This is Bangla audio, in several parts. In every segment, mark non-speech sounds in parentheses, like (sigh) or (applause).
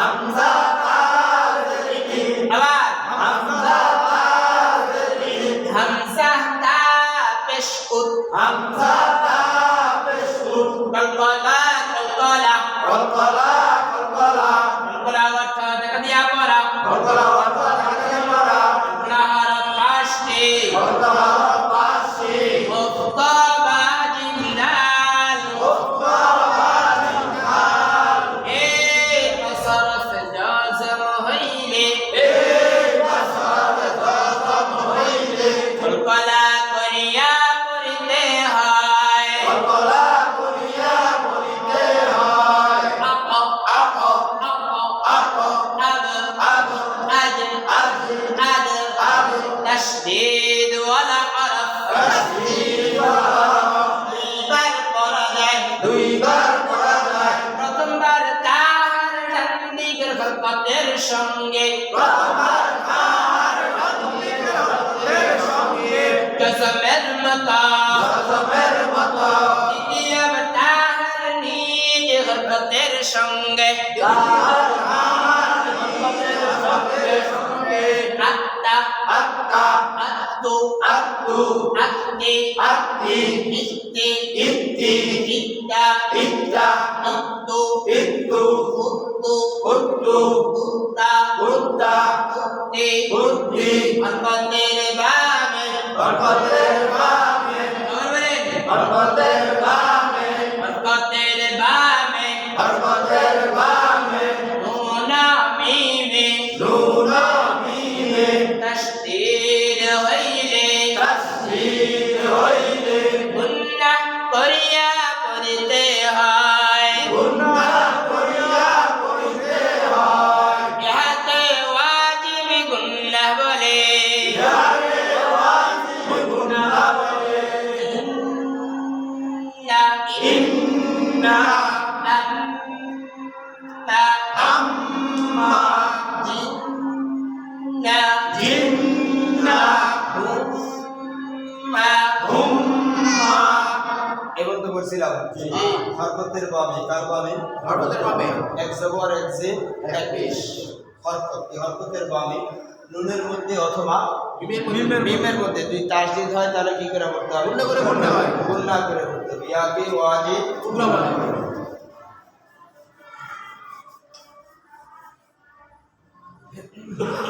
হামজা সঙ্গে হরকতের সঙ্গে কসমের মতো জজমের তাহার নিজ সঙ্গে তাহার হার হরকতের আত্মে আত্মে আত্মি আত্তি ইত্তি ইত্তি ইত্তা ইত্তা উত্তু ইত্তু উত্তু উত্তু উত্তা উত্তা উত্তি বুদ্ধি হরকতের বামে হরকতের বামে আবার এবার তো বলছিলাম হরকতের বামে কার বামে হরকতের বামে এক জবর এক জে এক পেশ হরকত হরকতের বামে নুনের মধ্যে অথবা মিমের মধ্যে। যদি তাসদিদ হয় তাহলে কি করে করতে হবে? গুণনা করে পড়তে হয়। গুণনা করে করতে হবে। ইয়াকে (laughs)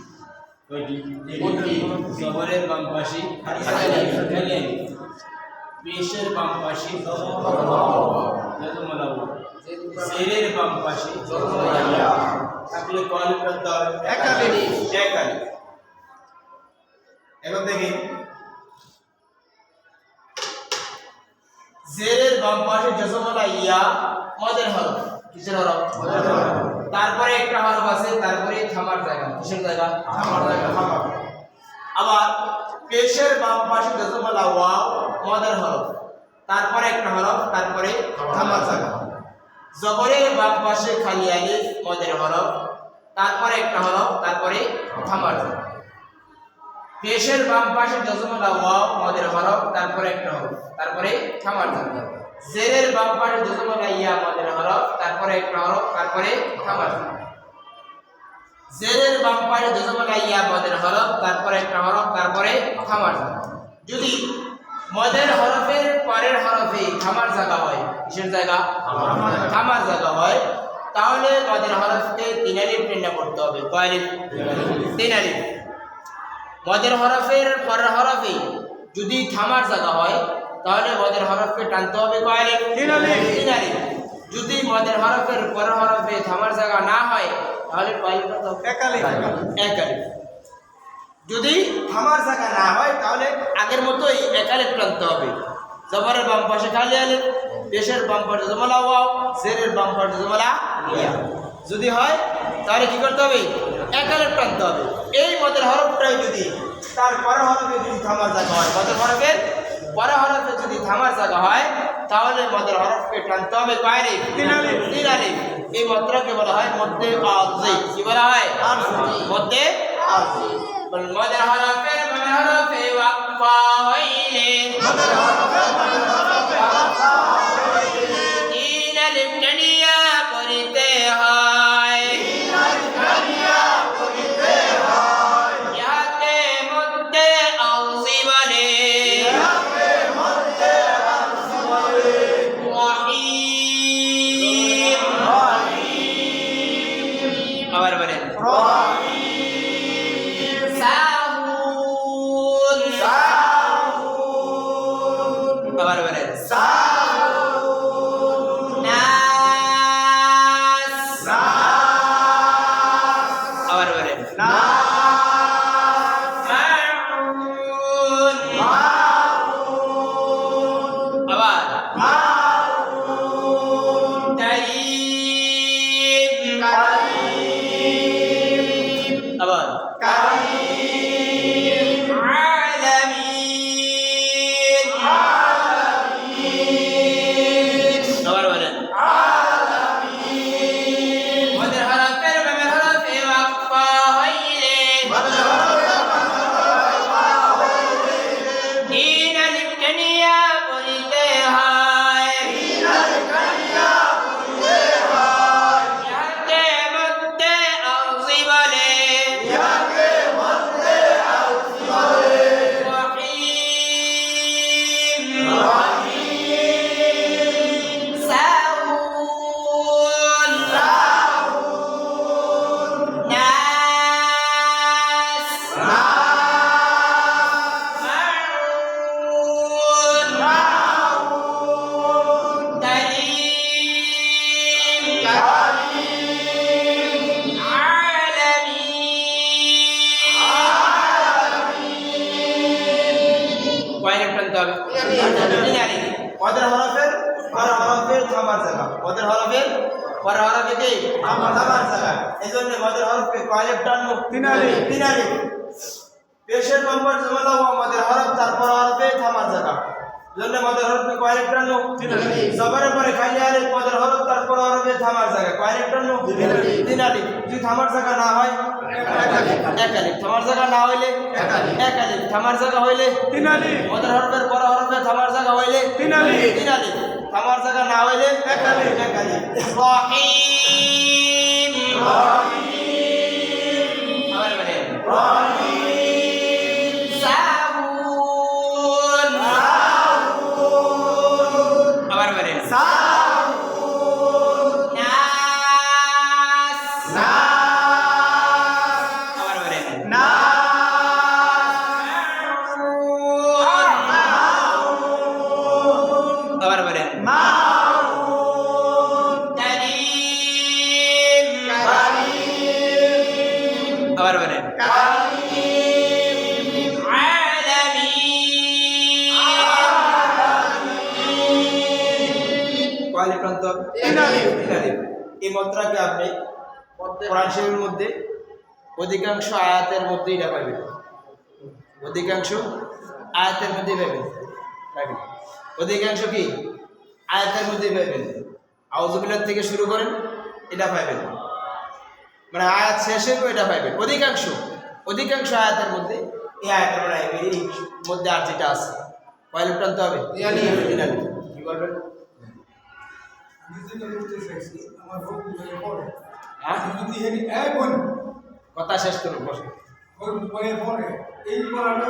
জবরের বাম পাশে পেশের বাম পাশে জেরের বাম পাশে থাকলে কয়েল করতে হবে একালি। একালি এখন দেখি জেরের বাম পাশে জসমলা ইয়া মদের হরফ। কিসের হরফ? তারপরে একটা হরফ আছে তারপরে থামার জায়গা। কিসের জায়গা? থামার জায়গা, থামার। আবার পেশের বাম পাশে জসমলা ওয়াও মদের হরফ। তারপরে একটা হরফ তারপরে থামার জায়গা। জবরের বাম পাশে খালি আলিফ মদের হরফ। তারপরে একটা হরফ তারপরে থামার জায়গা। পেশের বাম পাশে জজমলা ওয়াও মদের হরফ। তারপরে একটা হরফ তারপরে থামার জায়গা। জেরের বাম পাশে জজমলা ইয়া মদের হরফ তারপরে একটা হরফ তারপরে জায়গা জেরের বাম পাশে জজমলা ইয়া মদের হরফ তারপরে একটা হরফ তারপরে জায়গা যদি মদের হরফের পরের হরফে খামার জায়গা হয়, কিসের জায়গা? খামার জায়গা হয়, তাহলে মদের হরফকে তিন আলিফ টেন্ডা করতে হবে। কয় আলিফ? তিন মদের হরফের পরের হরফে যদি থামার জায়গা হয় তাহলে মদের হরফকে টানতে হবে কয় আলিফ তিন আলিফ। তিন আলিফ যদি মদের হরফের পর হরফে থামার জায়গা না হয় তাহলে? একালি। যদি থামার জায়গা না হয় তাহলে আগের মতোই এক আলিফ টানতে হবে। জবরের বাম পাশে খালি আলিফ পেশের বাম পাশে জমলা ওয়াও জেরের বাম পাশে জমলা ইয়া যদি হয় তাহলে কি করতে হবে? এক আলিফ টানতে হবে। এই মদের হরফটাই যদি তার পরের হরফে যদি থামার জায়গা হয় মদের হরফের পরের হরফে থামার জায়গা হয় তাহলে মদের হরফকে টানতে হবে বাইরে তিন আলিফ। এই মাত্রাকে বলা হয় মধ্যে আরজি কি বলা হয়? মধ্যে আরজি। মদের হরফে মদের হরফে ওয়াকফা হইলে। তিন রহিম পদের হরফের পর হরফের থামার জায়গা পদের হরফের পর হরফে কি থামার জায়গা এই জন্য পদের হরফকে কয় লিফ টানবো তিন আলিফ। তিন আলিফ পেশের নম্বর জমলা ও আমাদের হরফ তারপর হরফে থামার জায়গা। জন্য মদের হরফে কয় লিফ টানবো জবরের পরে খালি আলিফ মদের হরফ তারপর হরফে থামার জায়গা। কয় লিফ টানবো তিন আলিফ। যদি থামার জায়গা না হয় এক আলিফ থামার জায়গা না হইলে এক আলিফ। থামার জায়গা হইলে তিন আলিফ মদের হরফের পর হরফে থামার জায়গা হইলে তিন আলিফ। তিন আলিফ থামার জায়গা না হইলে এক আলিফ। এক আলিফ রহিম আবার বলেন এই মুদ্রাকে আপনি কোরআন শরীফের মধ্যে অধিকাংশ আয়াতের মধ্যেই এটা পাবেন। অধিকাংশ আয়াতের মধ্যেই পাবেন। পাবেন। অধিকাংশ কি? আয়াতের মধ্যেই পাবেন। আউজুবিল্লাহ থেকে শুরু করেন এটা পাবেন। মানে আয়াত শেষে এটা পাইবেন অধিকাংশ অধিকাংশ আয়াতের মধ্যে এই আয়াতের মানে মধ্যে আর যেটা আছে। হবে তিন আলিফ। তিন আলিফ। কি বলবেন? কথা শেষ করো বসে এই পড়াটা